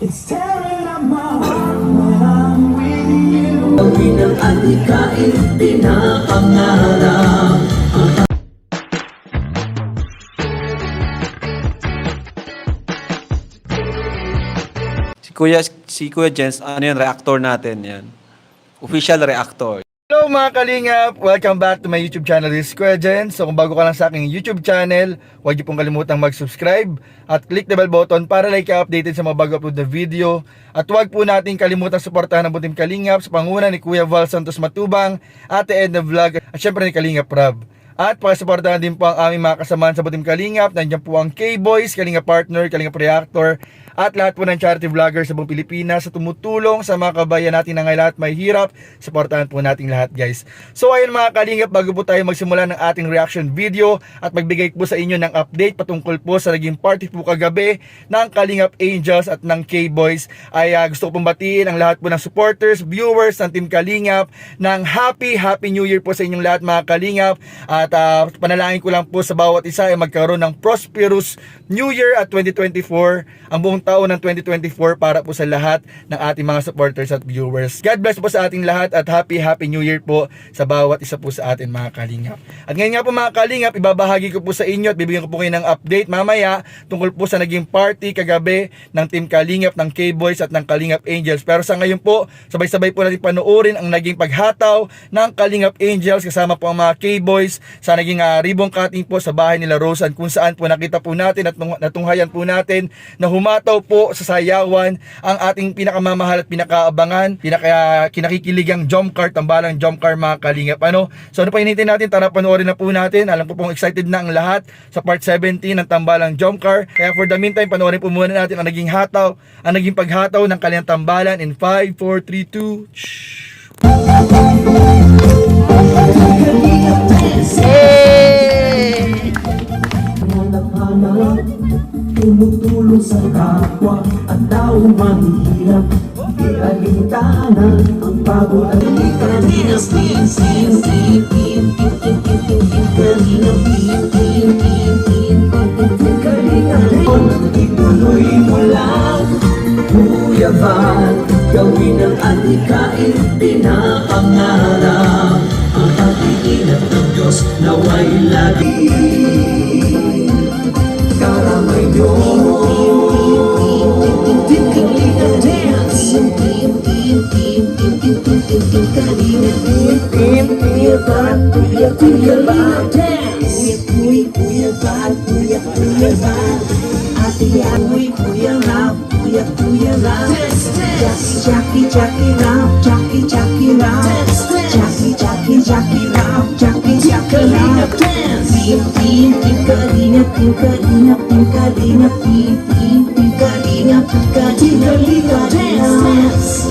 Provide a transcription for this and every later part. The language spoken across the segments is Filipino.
It's tearing up my heart when I'm with you. Gawin ang adhikain, pinapangarap Si Kuya, si Kuya Jens, ano yan, reactor natin yan. Official reactor. Hello mga kalingap! Welcome back to my YouTube channel, this is Kuya Jen. So kung bago ka lang sa aking YouTube channel, huwag niyo pong kalimutang mag-subscribe at click the bell button para like updated sa mga bago upload na video. At huwag po natin kalimutang suportahan ang Butim Kalingap sa panguna ni Kuya Val Santos Matubang, Ate Edna Vlog at syempre ni Kalingap Rob. At pakisuportahan din po ang aming mga kasamahan sa Butim Kalingap. Nandiyan po ang K-Boys, Kalingap Partner, Kalingap Reactor, at lahat po ng charity vlogger sa buong Pilipinas sa tumutulong sa mga kabayan natin na ngayon lahat may hirap. Supportahan po natin lahat guys. So ayun mga kalingap, bago po tayo magsimula ng ating reaction video at magbigay po sa inyo ng update patungkol po sa naging party po kagabi ng Kalingap Angels at ng K-Boys ay ah, gusto ko pong batiin ang lahat po ng supporters, viewers ng Team Kalingap ng Happy Happy New Year po sa inyong lahat mga Kalingap at ah, panalangin ko lang po sa bawat isa ay magkaroon ng prosperous New Year at 2024 ang buong taon ng 2024 para po sa lahat ng ating mga supporters at viewers. God bless po sa ating lahat at happy happy new year po sa bawat isa po sa atin mga kalingap. At ngayon nga po mga kalingap, ibabahagi ko po sa inyo at bibigyan ko po kayo ng update mamaya tungkol po sa naging party kagabi ng Team Kalingap, ng K-Boys at ng Kalingap Angels. Pero sa ngayon po, sabay-sabay po natin panoorin ang naging paghataw ng Kalingap Angels kasama po ang mga K-Boys sa naging uh, ribbon cutting po sa bahay nila Rosan kung saan po nakita po natin at natunghayan po natin na humataw po sa sayawan ang ating pinakamamahal at pinakaabangan, pinaka kinakikiligang jump car, tambalang jump car mga kalingap. Ano? So ano pa hinihintay natin? Tara panoorin na po natin. Alam po pong excited na ang lahat sa part 17 ng tambalang jump car. Kaya for the meantime, panoorin po muna natin ang naging hataw, ang naging paghataw ng kanilang tambalan in 5, 4, 3, 2, shhh. Hanap-hanap, tumutulong sa kapwa At tao mahirap, di alintana Ang pagod at Kalinas, tin, tin, tin, tin, tin, tin, tin, tin, tin, Kalinas, tin, tin, tin, tin, tin, tin, Kalinas, ituloy mo lang Kuya Val, gawin ang adhikain, pinapangarap Ang pag-iingat ng Diyos naway lagi Ate Amoy, Kuya Val, Kuya, Kuya Val Jackie, Jackie, Jackie Val, Jackie, Jackie Val Jackie, Jackie, Jackie Val, Jackie, Jackie Val Team, team, Kalina, team Kalina, team team, team Kalina, Kalina, dance, dance.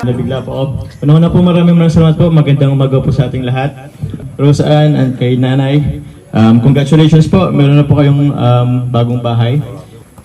Nabigla po. Una-una po maraming maraming salamat po. Magandang umaga po sa ating lahat. Rose and kay Nanay. Um, congratulations po. Meron na po kayong um, bagong bahay.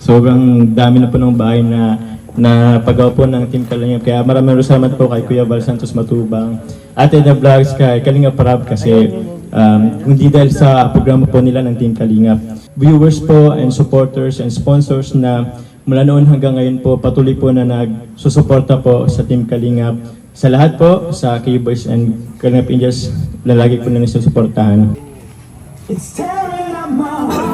Sobrang dami na po ng bahay na na pagawa po ng Team Kalingap. Kaya maraming salamat po kay Kuya Val Santos Matubang. Ate na Vlogs kay Kalingap Parab kasi um, hindi dahil sa programa po nila ng Team Kalingap. Viewers po and supporters and sponsors na mula noon hanggang ngayon po patuloy po na nagsusuporta po sa Team Kalingap. Sa lahat po, sa K-Boys and Kalingap Angels, lalagi po na nasusuportahan. It's tearing up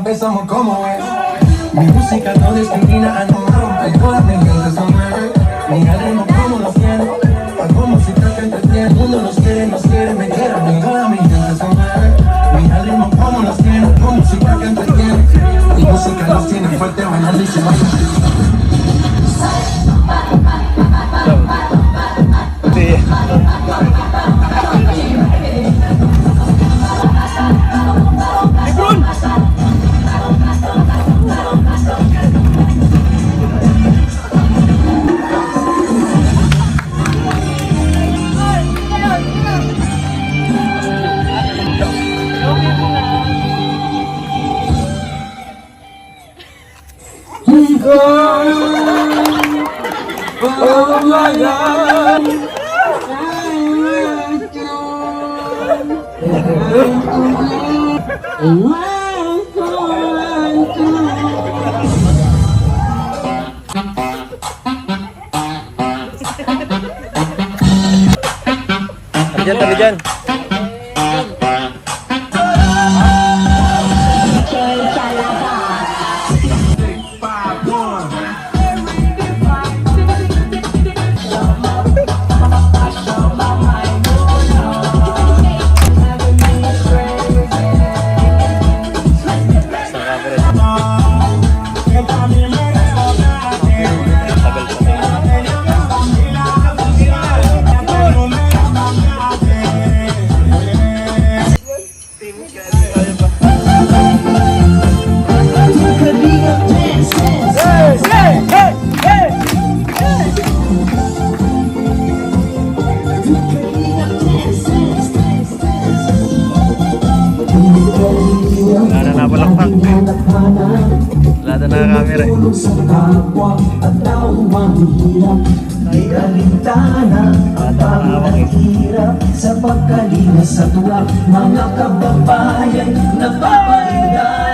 empezamos como es. Mi música no discrimina a rompe todas mis gente se mueve. El ritmo como lo tiene. Hago música que entretiene. El mundo nos quiere, nos quiere, me quiere. Y toda mi gente se mueve. El ritmo como los tiene. Hago música que entretiene. Mi música los tiene fuerte bailando. Tabi dyan, tabi dyan. Di alintana ang pagod at hirap. Sa pagkalinga sa tuwa Mga kababayan Napapahinga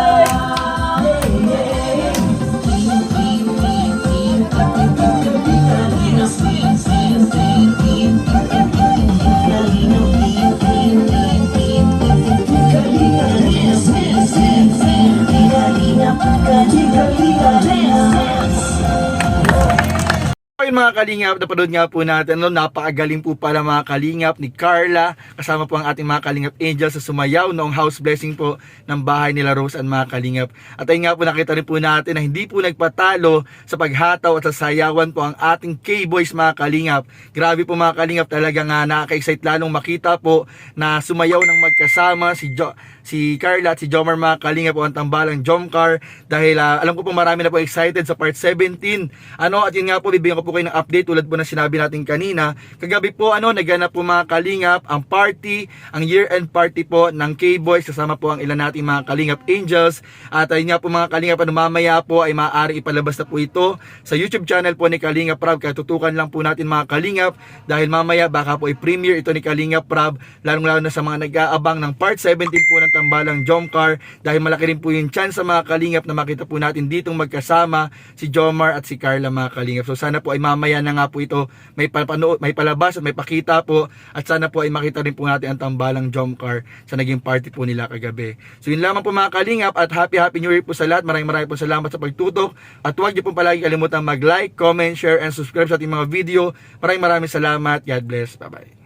mga kalingap, napanood nga po natin, no, napakagaling po pala mga kalingap ni Carla, kasama po ang ating mga kalingap angel sa sumayaw noong house blessing po ng bahay nila Rose and mga kalingap. At ayun nga po nakita rin po natin na hindi po nagpatalo sa paghataw at sa sayawan po ang ating K-Boys mga kalingap. Grabe po mga kalingap, talaga nga nakaka-excite lalong makita po na sumayaw ng magkasama si jo si Carla at si Jomar mga kalingap po ang tambalang Jomcar dahil ah, alam ko po marami na po excited sa part 17 ano at yun nga po bibigyan ko po kayo ng update tulad po na sinabi natin kanina. Kagabi po ano naganap po mga kalingap ang party ang year end party po ng K-Boys. Kasama po ang ilan nating mga kalingap angels. At ayun nga po mga kalingap ano mamaya po ay maaari ipalabas na po ito sa YouTube channel po ni Kalingap Prab. Kaya tutukan lang po natin mga kalingap dahil mamaya baka po i-premiere ito ni Kalingap Prab lalong lalo na sa mga nag-aabang ng part 17 po ng tambalang Jomcar. Dahil malaki rin po yung chance sa mga kalingap na makita po natin ditong magkasama si Jomar at si Carla mga kalingap. So sana po ay mamaya na nga po ito may papanood, may palabas at may pakita po at sana po ay makita rin po natin ang tambalang Jomcar sa naging party po nila kagabi. So yun lamang po mga kalingap at happy happy new year po sa lahat. Maraming maraming po salamat sa pagtutok at huwag niyo po palagi kalimutan mag-like, comment, share and subscribe sa ating mga video. Maraming maraming salamat. God bless. Bye-bye.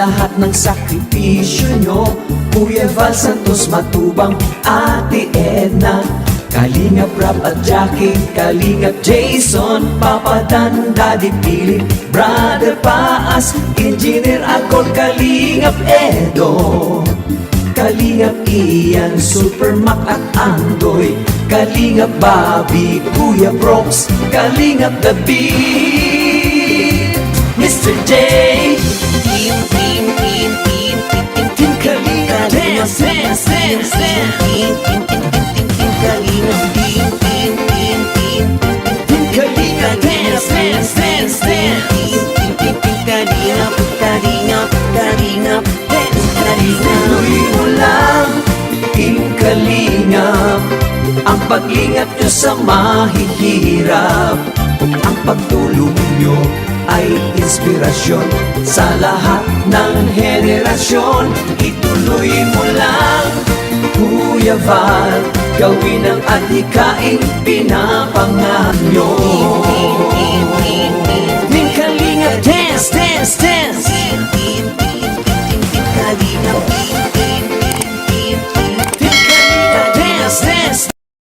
lahat ng sakripisyo nyo Kuya Val Santos Matubang Ate Edna Kalingap Rap at Jackie, Kalingap Jason, Papa Dan, Daddy Philip, Brother Paas, Engineer Akol, Kalingap Edo. Kalingap Ian, Super Mac at Andoy Kalingap Bobby, Kuya Brox Kalingap The Beat Mr. J Team, team, Team Kalingap Dance, dance, dance, dance team, team, team, team, Kalingap, Kalingap, Kalingap, dance, Kalingap. Tuloy mo lang Team Kalingap Ang paglingap nyo sa mahihirap Ang pagtulong nyo ay inspirasyon sa lahat ng henerasyon. Ituloy mo lang, Kuya Val, gawin ang adhikain pinapangarap nyo. Ning Kalinga, dance, dance, dance! Kalinga, dance!